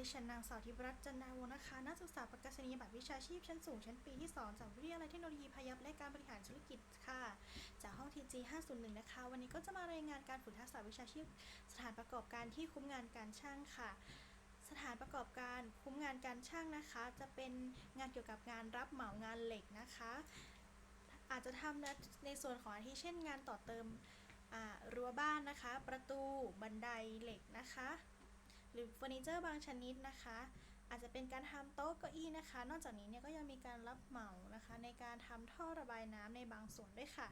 ดิฉันนางสาวทิพรัตน์จันนาวงนะคะ นักศึกษาประกาศนียบัตรวิชาชีพชั้นสูง ชั้นปีที่ 2 จากวิทยาลัยเทคโนโลยีพยัพและการบริหารธุรกิจค่ะ จากห้อง TG 501 นะคะ วันนี้ก็จะมารายงานการฝึกทักษะวิชาชีพ สถานประกอบการที่คุ้มงานการช่างค่ะ สถานประกอบการคุ้มงานการช่างนะคะ จะเป็นงานเกี่ยวกับงานรับเหมางานเหล็กนะคะ อาจจะทำในในส่วนของอาทิเช่น งานต่อเติมรั้วบ้านนะคะ ประตูบันไดเหล็กนะคะ หรือเฟอร์นิเจอร์บางชนิดนะคะ อาจจะเป็นการทำโต๊ะเก้าอี้นะคะ นอกจากนี้เนี่ยก็ยังมีการรับเหมานะคะ ในการทำท่อระบายน้ำในบางส่วนด้วยค่ะ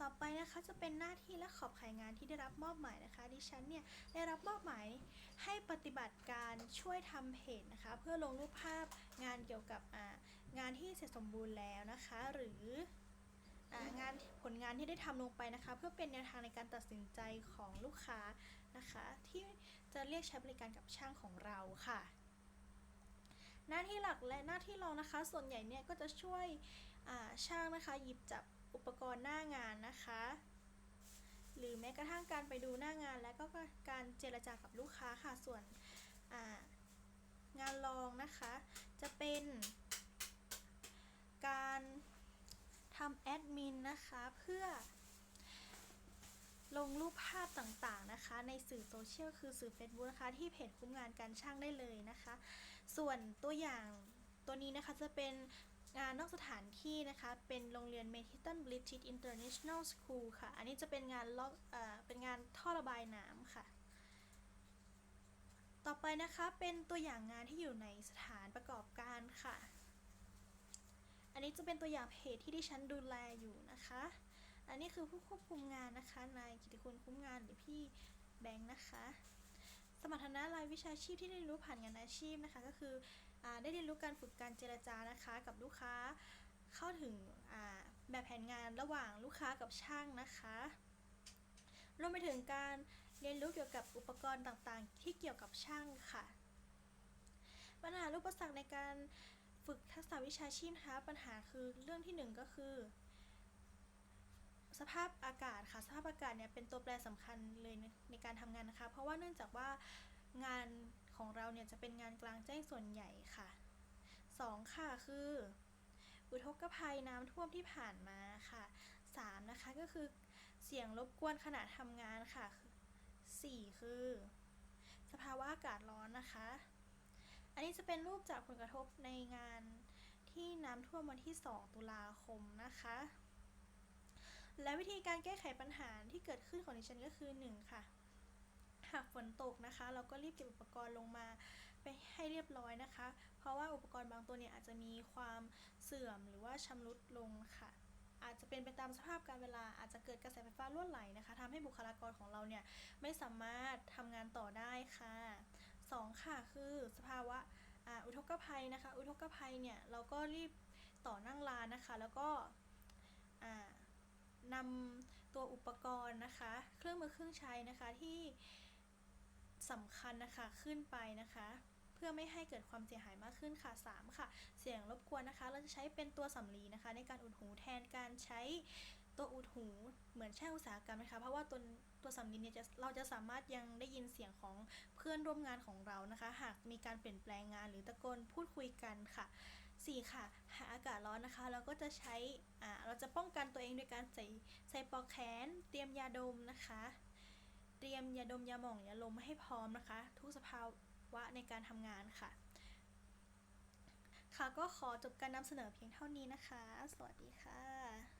ต่อไปนะคะจะเป็นหน้าที่และขอบข่ายงานที่ได้รับมอบหมายนะคะ ดิฉันเนี่ยได้รับมอบหมายให้ปฏิบัติการช่วยทำเพจนะคะ เพื่อลงรูปภาพงานเกี่ยวกับงานที่เสร็จสมบูรณ์แล้วนะคะ หรือานที่ได้ทำลงไปนะคะ เพื่อเป็นแนวทางในการตัดสินใจของลูกค้านะคะ ที่จะเรียกใช้บริการกับช่างของเราค่ะ หน้าที่หลักและหน้าที่รองนะคะ ส่วนใหญ่เนี่ยก็จะช่วยช่างนะคะ หยิบจับอุปกรณ์หน้างานนะคะหรือแม้กระทั่งการไปดูหน้างานและก็การเจรจากับลูกค้าค่ะ ส่วนงานรองนะคะ จะเป็นำแอดมินนะคะเพื่อ ลงรูปภาพต่างๆนะคะ ในสื่อโซเชียลคือสื่อ Facebook นะคะที่เพจคุ้มงานการช่างได้เลยนะคะ ส่วนตัวอย่างตัวนี้นะคะจะเป็นงานนอกสถานที่นะคะ เป็นโรงเรียน m e t i t o n British International School ค่ะ อันนี้จะเป็นงานลอกเอ่อเป็นงานท่อระบายน้ำค่ะ ต่อไปนะคะเป็นตัวอย่างงานที่อยู่ในสถานประกอบการค่ะ นี้จะเป็นตัวอย่างเพจที่ดิฉันดูแลอยู่นะคะ อันนี้คือผู้ควบคุมงานนะคะนายกิติคุณคุ้มงานหรือพี่แบงค์นะคะ สมรรถนะรายวิชาชีพที่ได้เรียนรู้ผ่านงานอาชีพนะคะ ก็คืออได้เรียนรู้การฝึกการเจรจานะคะกับลูกค้าเข้าถึงแบบแผนงานระหว่างลูกค้ากับช่างนะคะรวมไปถึงการเรียนรู้เกี่ยวกับอุปกรณ์ต่างๆ ที่เกี่ยวกับช่างค่ะ ปัญหาอุปสรรคในการ ฝึกทักษะวิชาชีพนะคะปัญหาคือเรื่องที่หนึ่งก็คือ สภาพอากาศค่ะ สภาพอากาศเนี่ยเป็นตัวแปรสำคัญเลยในการทำงานนะคะ เพราะว่าเนื่องจากว่างานของเราเนี่ยจะเป็นงานกลางแจ้งส่วนใหญ่ค่ะสองค่ะคือ อุทกภัยน้ำท่วมที่ผ่านมาค่ะสามนะคะก็คือเสียงรบกวนขณะทำงานค่ะสี่คือ สภาวะอากาศร้อนนะคะ อันนี้จะเป็นรูปจากผลกระทบในงานที่น้ำท่วมวันที่ 2 ตุลาคมนะคะ และวิธีการแก้ไขปัญหาที่เกิดขึ้นของดิฉันก็คือ 1 ค่ะ หากฝนตกนะคะ เราก็รีบเก็บอุปกรณ์ลงมาไปให้เรียบร้อยนะคะ เพราะว่าอุปกรณ์บางตัวเนี่ยอาจจะมีความเสื่อมหรือว่าชำรุดลงค่ะอาจจะเป็นไปตามสภาพการเวลาอาจจะเกิดกระแสไฟฟ้ารั่วไหลนะคะทำให้บุคลากรของเราเนี่ยไม่สามารถทำงานต่อได้ค่ะ 2 ค่ะ คือสภาวะอุทกภัยนะคะ อุทกภัยเนี่ยเราก็รีบต่อนั่งร้านนะคะ แล้วก็นำตัวอุปกรณ์นะคะ เครื่องมือเครื่องใช้นะคะที่สำคัญนะคะขึ้นไปนะคะ เพื่อไม่ให้เกิดความเสียหายมากขึ้นค่ะ 3 ค่ะ เสียงรบกวนนะคะ เราจะใช้เป็นตัวสำลีนะคะ ในการอุดหูแทนการใช้ ตัวอุดหูเหมือนช่างอุตสาหกรรมนะคะ เพราะว่าตัวตัวสำลีเนี่ยจะเราจะสามารถยังได้ยินเสียงของเพื่อนร่วมงานของเรานะคะ หากมีการเปลี่ยนแปลงงานหรือตะโกนพูดคุยกันค่ะ 4 ค่ะ หากอากาศร้อนนะคะ เราก็จะใช้อ่าเราจะป้องกันตัวเองโดยการใส่ใส่ปลอกแขน เตรียมยาดมนะคะ เตรียมยาดมยาหม่องยาลมให้พร้อมนะคะ ทุกสภาวะในการทำงานค่ะ ค่ะก็ขอจบการนำเสนอเพียงเท่านี้นะคะ สวัสดีค่ะ